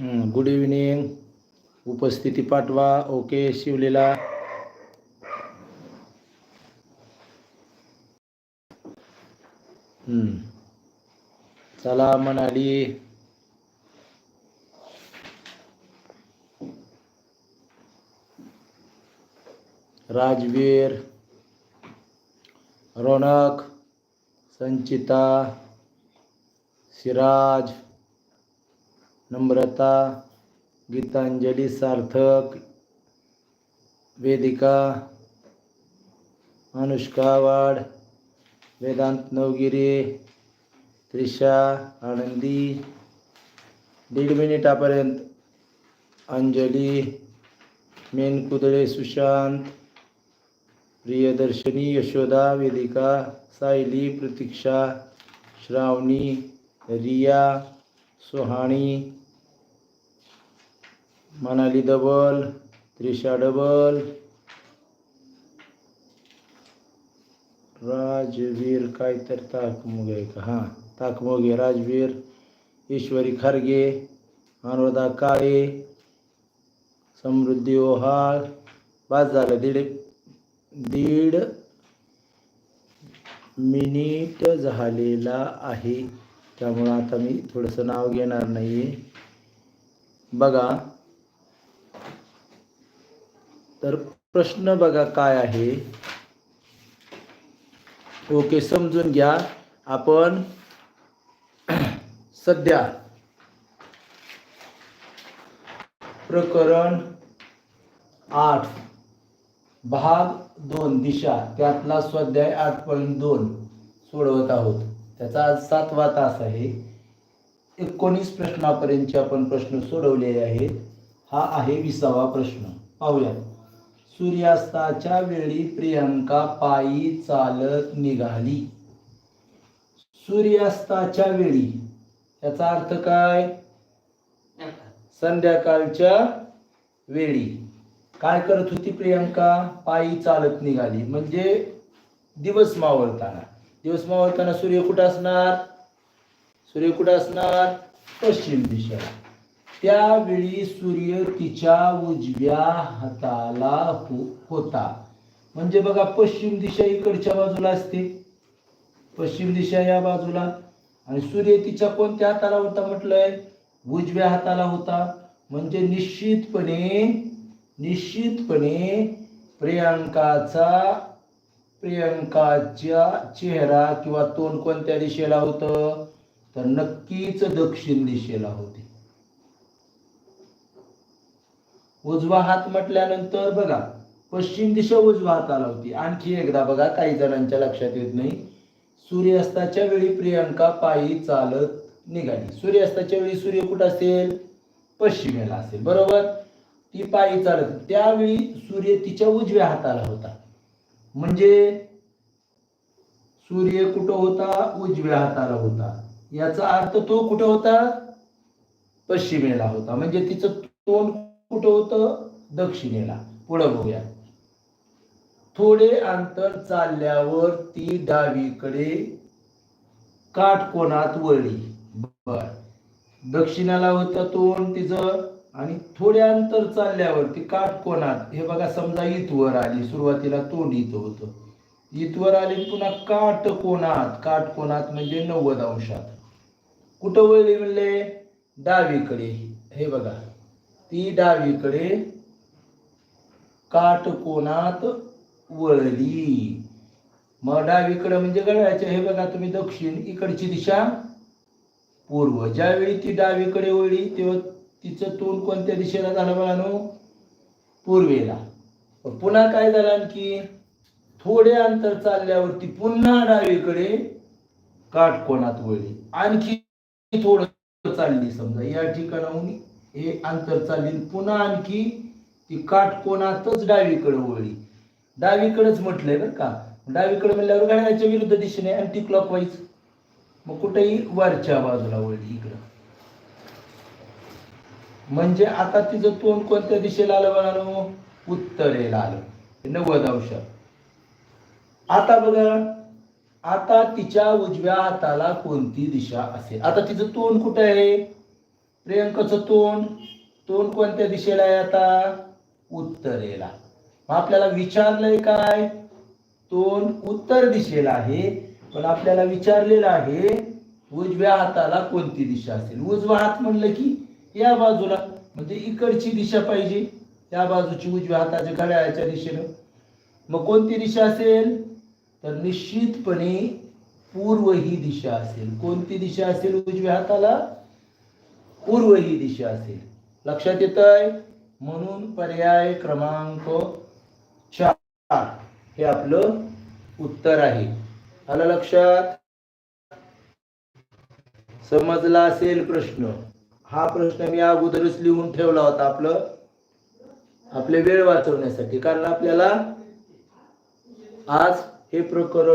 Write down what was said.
Good evening उपस्थिती पाठवा. Okay Shivleela. चला मनाली. राजवीर. रौनक. संचिता. सिराज. नम्रता गीतांजली सार्थक वेदिका अनुष्का वाड वेदांत नवगिरे त्रिशा आनंदी दीड मिनिटापर्यंत अंजली मेनकुदळे सुशांत प्रियदर्शनी यशोदा वेदिका सायली प्रतीक्षा श्रावणी रिया सुहाणी मनाली डबल त्रिशा डबल राजवीर काय तर ताकमोग आहे का? हां ताकमोगे राजवीर ईश्वरी खारगे अनुराधा काळे समृद्धी ओहाळ बाद झालं. दीड दीड मिनिट झालेला आहे. त्यामुळं आता मी थोडंसं नाव घेणार नाही बघा तर प्रश्न बघा काय आहे. ओके समजून घ्या. आपण सध्या प्रकरण आठ भाग दोन दिशा त्यातला स्वाध्याय आठ पॉईंट दोन सोडवत आहोत. त्याचा आज सातवा तास आहे. एकोणीस प्रश्नापर्यंतचे आपण प्रश्न सोडवलेले आहेत. हा आहे विसावा प्रश्न. पाहूया सूर्यास्ताच्या वेळी प्रियंका पायी चालत निघाली. सूर्यास्ताच्या वेळी याचा अर्थ काय? संध्याकाळच्या वेळी. काय करत होती प्रियंका? पायी चालत निघाली. म्हणजे दिवस मावळताना. दिवस मावळताना सूर्य कुठं असणार? सूर्य कुठं असणार? पश्चिम दिशेला. त्यावेळी सूर्य तिच्या उजव्या हाताला हो- होता. म्हणजे बघा पश्चिम दिशा इकडच्या बाजूला असते. पश्चिम दिशा या बाजूला. आणि सूर्य तिच्या कोणत्या हाताला होता म्हटलंय? उजव्या हाताला होता. म्हणजे निश्चितपणे निश्चितपणे प्रियांकाचा प्रियांकाच्या चेहरा किंवा तोंड कोणत्या दिशेला होतं? तर नक्कीच दक्षिण दिशेला होते. उजवा हात म्हटल्यानंतर बघा पश्चिम दिशा उजवा हाताला होती. आणखी एकदा बघा काही जणांच्या लक्षात येत नाही. सूर्यास्ताच्या वेळी प्रियांका पायी चालत निघाली. सूर्यास्ताच्या वेळी सूर्य कुठं असेल? पश्चिमेला असेल. बरोबर? ती पायी चालत. त्यावेळी सूर्य तिच्या उजव्या हाताला होता. म्हणजे सूर्य कुठं होता? उजव्या हाताला होता. याचा अर्थ तो कुठं होता? पश्चिमेला होता. म्हणजे तिचं तोंड कुठं होतं दक्षिणेला. पुढं बघूया. थोडे अंतर चालल्यावर ती डावीकडे काटकोनात वळली. बर. दक्षिणाला होतं तोंड तिचं आणि थोडे अंतर चालल्यावर ती काटकोनात. हे बघा समजा इथवर आली. सुरुवातीला तोंड इथं होतं. इथवर आली पुन्हा काटकोनात. काटकोनात म्हणजे नव्वद अंशात. कुठं वळली म्हणले? डावीकडे. हे बघा. ती डावीकडे काटकोनात वळली. मग डावीकडे म्हणजे गळ्याच्या हे बघा तुम्ही दक्षिण इकडची दिशा. पूर्व ज्यावेळी ती डावीकडे वळली तेव्हा तिचं तोंड कोणत्या दिशेला झालं बघा पूर्वेला. पुन्हा काय झालं आणखी? थोडे अंतर चालल्यावरती पुन्हा डावीकडे काटकोनात वळली. आणखी थोडं चालली समजा या ठिकाणाहून हे अंतर चालेल पुन्हा आणखी ती काटकोनातच डावीकडे वळली. डावीकडेच म्हटलंय बरं का. डावीकडे म्हणल्यावर घड्याळाच्या विरुद्ध दिशेने अँटी क्लॉकवाईज मग कुठेही वरच्या बाजूला वळली इकडं. म्हणजे आता तिचं तोंड कोणत्या दिशेला आलं बघा उत्तरेला आलं. नव्वद अंश. आता बघा आता तिच्या उजव्या हाताला कोणती दिशा असेल? आता तिचं तोंड कुठं आहे? प्रियंकाचं तोंड तोंड कोणत्या दिशेला आहे आता? उत्तरेला. मग आपल्याला विचारलंय काय? तोंड उत्तर दिशेला आहे पण आपल्याला विचारलेलं आहे उजव्या हाताला कोणती दिशा असेल? उजवा हात म्हणलं की या बाजूला. म्हणजे इकडची दिशा पाहिजे या बाजूची उजव्या हाताच्या घड्याळाच्या दिशेनं. मग कोणती दिशा असेल? तर निश्चितपणे पूर्व ही दिशा असेल. कोणती दिशा असेल उजव्या हाताला? पूर्व ही दिशा असेल. लक्षात येत आहे म्हणून पर्याय क्रमांक चार हे आपलं उत्तर आहे. आला लक्षात? समजला असेल प्रश्न. हा प्रश्न मी अगोदरच लिहून ठेवला होता आपलं. आपले वेळ वाचवण्यासाठी. कारण आपल्याला आज हे प्रकरण